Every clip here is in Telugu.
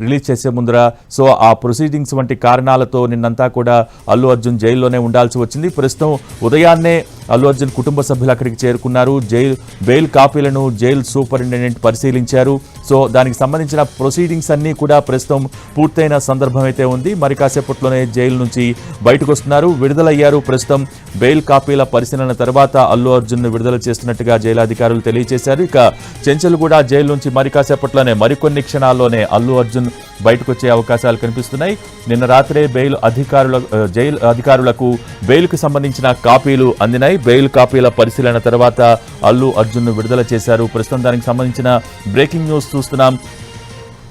రిలీజ్ చేసే ముందర సో ఆ ప్రొసీడింగ్స్ వంటి కారణాలతో నిన్నంతా కూడా అల్లు అర్జున్ జైల్లోనే ఉండాల్సి వచ్చింది. ప్రస్తుతం ఉదయాన్నే అల్లు అర్జున్ కుటుంబ సభ్యులు అక్కడికి చేరుకున్నారు. జైలు బెయిల్ కాపీలను జైలు సూపరింటెండెంట్ పరిశీలించారు. సో దానికి సంబంధించిన ప్రొసీడింగ్స్ అన్నీ కూడా ప్రస్తుతం పూర్తయిన సందర్భం అయితే ఉంది. మరి కాసేపట్లోనే జైలు నుంచి బయటకు వస్తున్నారు విడుదలయ్యారు ప్రస్తుతం బెయిల్ కాపీల పరిశీలన తర్వాత అల్లు అర్జున్ విడుదల చేస్తున్నట్టుగా జైలు అధికారులు తెలియజేశారు. ఇక చెంచల్గూడ జైలు నుంచి మరి కాసేపట్లోనే మరికొన్ని క్షణాల్లోనే అల్లు అర్జున్ బయటకు వచ్చే అవకాశాలు కనిపిస్తున్నాయి. నిన్న రాత్రే బెయిల్ అధికారుల జైలు అధికారులకు బెయిల్కు సంబంధించిన కాపీలు అందినాయి. బెయిల్ కాపీల పరిశీలన తర్వాత అల్లు అర్జున్ విడుదల చేశారు. ప్రస్తుతం దానికి సంబంధించిన బ్రేకింగ్ న్యూస్ చూస్తున్నాం.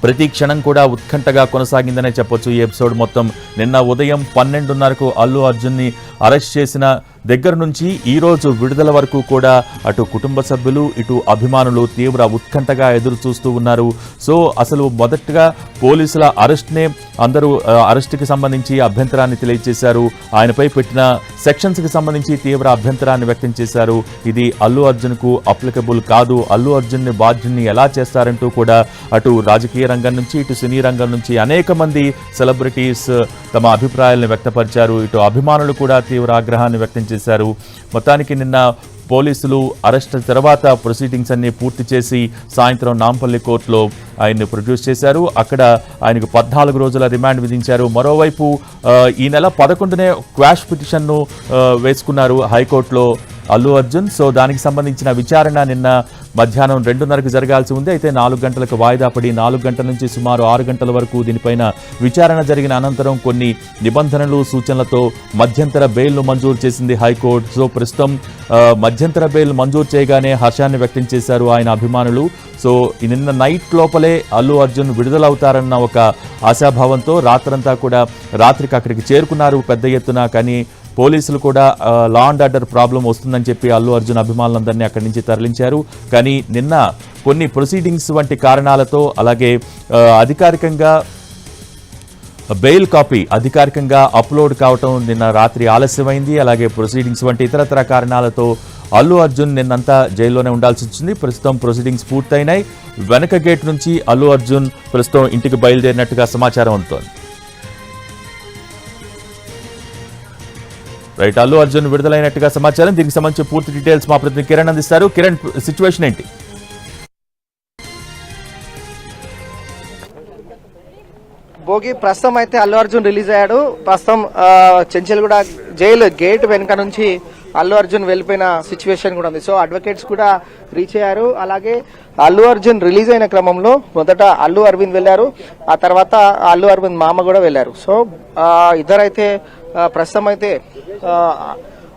ప్రతి క్షణం కూడా ఉత్కంఠగా కొనసాగిందనే చెప్పొచ్చు ఈ ఎపిసోడ్ మొత్తం. నిన్న ఉదయం పన్నెండున్నరకు అల్లు అర్జున్ని అరెస్ట్ చేసిన దగ్గర నుంచి ఈ రోజు విడుదల వరకు కూడా అటు కుటుంబ సభ్యులు ఇటు అభిమానులు తీవ్ర ఉత్కంఠగా ఎదురు చూస్తూ ఉన్నారు. సో అసలు మొదటగా పోలీసుల అరెస్ట్నే అందరూ అరెస్ట్కి సంబంధించి అభ్యంతరాన్ని తెలియజేశారు. ఆయనపై పెట్టిన సెక్షన్స్కి సంబంధించి తీవ్ర అభ్యంతరాన్ని వ్యక్తం చేశారు. ఇది అల్లు అర్జున్కు అప్లికబుల్ కాదు. అల్లు అర్జున్ని బాధ్యుని ఎలా చేస్తారంటూ కూడా అటు రాజకీయ రంగం నుంచి ఇటు సినీ రంగం నుంచి అనేక మంది సెలబ్రిటీస్ తమ అభిప్రాయాలను వ్యక్తపరిచారు. ఇటు అభిమానులు కూడా తీవ్ర ఆగ్రహాన్ని వ్యక్తం చేశారు. మొత్తానికి నిన్న పోలీసులు అరెస్ట్ తర్వాత ప్రొసీడింగ్స్ అన్ని పూర్తి చేసి సాయంత్రం నాంపల్లి కోర్టులో ఆయన్ని ప్రొడ్యూస్ చేశారు. అక్కడ ఆయనకు పద్నాలుగు రోజుల రిమాండ్ విధించారు. మరోవైపు ఈ నెల పదకొండునే క్వాష్ పిటిషన్ను వేసుకున్నారు హైకోర్టులో అల్లు అర్జున్. సో దానికి సంబంధించిన విచారణ నిన్న మధ్యాహ్నం రెండున్నరకు జరగాల్సి ఉంది. అయితే నాలుగు గంటలకు వాయిదా పడి నాలుగు గంటల నుంచి సుమారు ఆరు గంటల వరకు దీనిపైన విచారణ జరిగిన అనంతరం కొన్ని నిబంధనలు సూచనలతో మధ్యంతర బెయిల్ను మంజూరు చేసింది హైకోర్టు. సో ప్రస్తుతం మధ్యంతర బెయిల్ మంజూరు చేయగానే హర్షాన్ని వ్యక్తం చేశారు ఆయన అభిమానులు. సో నిన్న నైట్ లోపలే అల్లు అర్జున్ విడుదలవుతారన్న ఒక ఆశాభావంతో రాత్రంతా కూడా రాత్రికి అక్కడికి చేరుకున్నారు పెద్ద ఎత్తున. కానీ పోలీసులు కూడా లా అండ్ ఆర్డర్ ప్రాబ్లం వస్తుందని చెప్పి అల్లు అర్జున్ అభిమానులందరినీ అక్కడి నుంచి తరలించారు. కానీ నిన్న కొన్ని ప్రొసీడింగ్స్ వంటి కారణాలతో అలాగే అధికారికంగా బెయిల్ కాపీ అధికారికంగా అప్లోడ్ కావటం నిన్న రాత్రి ఆలస్యమైంది. అలాగే ప్రొసీడింగ్స్ వంటి ఇతరతర కారణాలతో అల్లు అర్జున్ నిన్నంతా జైల్లోనే ఉండాల్సి వచ్చింది. ప్రస్తుతం ప్రొసీడింగ్స్ పూర్తయినాయి. వెనక గేట్ నుంచి అల్లు అర్జున్ ప్రస్తుతం ఇంటికి బయలుదేరినట్టుగా సమాచారం అందుతోంది. రైట్ అల్లు అర్జున్ విడుదలైనట్టుగా సమాచారం. దీనికి సంబంధించి పూర్తి డీటెయిల్స్ మా ప్రతినిధి కిరణ్ అందిస్తారు. కిరణ్ సిచ్యువేషన్ ఏంటి? భోగి ప్రస్తుతం అయితే అల్లు అర్జున్ రిలీజ్ అయ్యాడు. ప్రస్తుతం చెంచల్గూడ జైలు గేట్ వెనుక నుంచి అల్లు అర్జున్ వెళ్ళిపోయిన సిచ్యువేషన్ కూడా ఉంది. సో అడ్వకేట్స్ కూడా రీచ్ అయ్యారు. అలాగే అల్లు అర్జున్ రిలీజ్ అయిన క్రమంలో మొదట అల్లు అరవింద్ వెళ్ళారు. ఆ తర్వాత అల్లు అరవింద్ మామ కూడా వెళ్ళారు. సో ఇద్దరైతే ప్రస్తుతం అయితే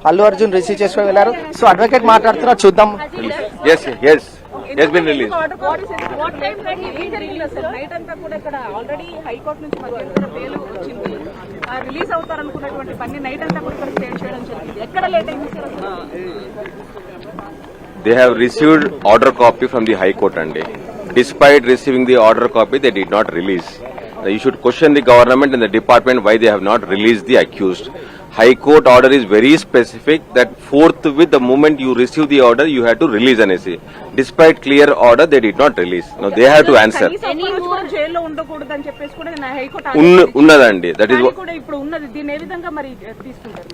అల్లు అర్జున్ రిసీవ్ చేసుకొని వెళ్ళారు. సో అడ్వకేట్ మాట్లాడుతున్నా చూద్దాం. Yes, yes, has been released. What time night ఏం జరిగింది అసలు నైట్ అంతా కూడా ఇక్కడ ఆల్రెడీ హైకోర్టు రిలీజ్ అవుతారనుకున్నటువంటి పని నైట్ అంతా కూడా చేయడం జరిగింది. ఎక్కడ లేట్ అయింది the High Court and despite receiving the order copy, they did not release. Now, You should question the government and the department why they have not released the accused. High Court order is very specific that forthwith the moment you receive the order, you have to release an essay. Despite clear order, they did not release. Now they have to answer. కనీసం ఒక్క రోజు కూడా జైల్లో ఉండకూడదు అని చెప్పేసి కూడా నేను హైకోర్టు. ఉన్నదండి దట్ కానీ కూడా ఇప్పుడు ఉన్నది దీన్ని ఏ విధంగా మరి తీసుకుంటారు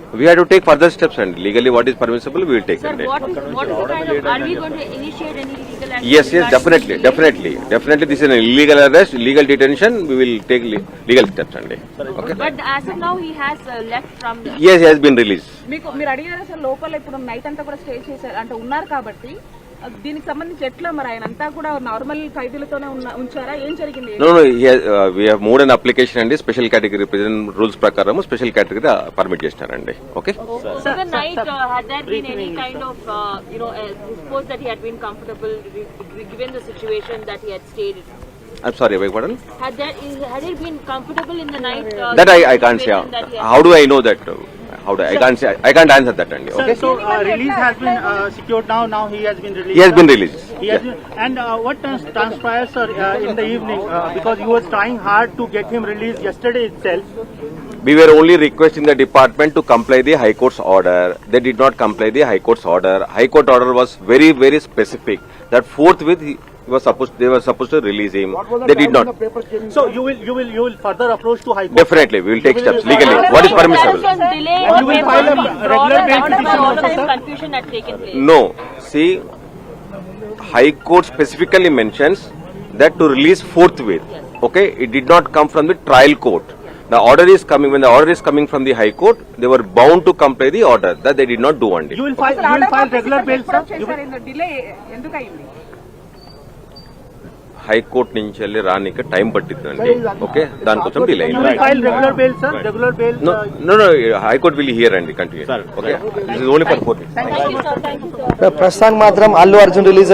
what is, what is the kind of, are we going to initiate any legal action? Yes, yes, definitely, definitely, definitely. This is an illegal arrest, illegal detention. We will take le- legal steps and okay. But as of now, he has uh, left from the. Yes, he has been released. మీకు మీరు అడిగారు అసలు లోపల ఇప్పుడు నైట్ అంతా కూడా స్టే చేశారు అంటే ఉన్నారు కాబట్టి దీనికి సంబంధించి ఎట్లా మరి ఆయన అంతా కూడా నార్మల్ ఖైదీలతోనే ఉంచారా ఏం జరిగింది uh, మూడు అండ్ అప్లికేషన్ అండి స్పెషల్ కేటగిరీ ప్రెసిడెంట్ రూల్స్ ప్రకారం స్పెషల్ కేటగిరీ పర్మిట్ చేస్తారండి okay I'm sorry, beg pardon? Had, there, had it been comfortable in the night? Uh, that I, I can't say. How do I know that? How do I, I can't say I can't answer that అండి Sir, okay so uh, release has been uh, secured now. Now he has been released. he has been released He has been, and uh, what trans- transpires, sir, uh, in the evening uh, because you was trying hard to get him released yesterday itself. we were only requesting the department to comply the high court's order they did not comply the high court's order high court order was very very specific that forthwith he was supposed they were supposed to release him. The they did not. The so you will you will you will further approach to High Court. Definitely, we will take steps legally. What is permissible? You will No, see, High Court specifically mentions that to release forthwith. Okay, it did not come from the trial court. The order is coming when the order is coming from the High Court. They were bound to comply the order that they did not do on it. You will file, you will file regular bail, sir. You will, high court నుంచి వెళ్ళి రానికి టైం పట్టిందండి ఓకే? దానికోసం delay high court will hear అండి continue okay this is only for four. ప్రస్తుతానికి మాత్రం అల్లు అర్జున్ రిలీజ్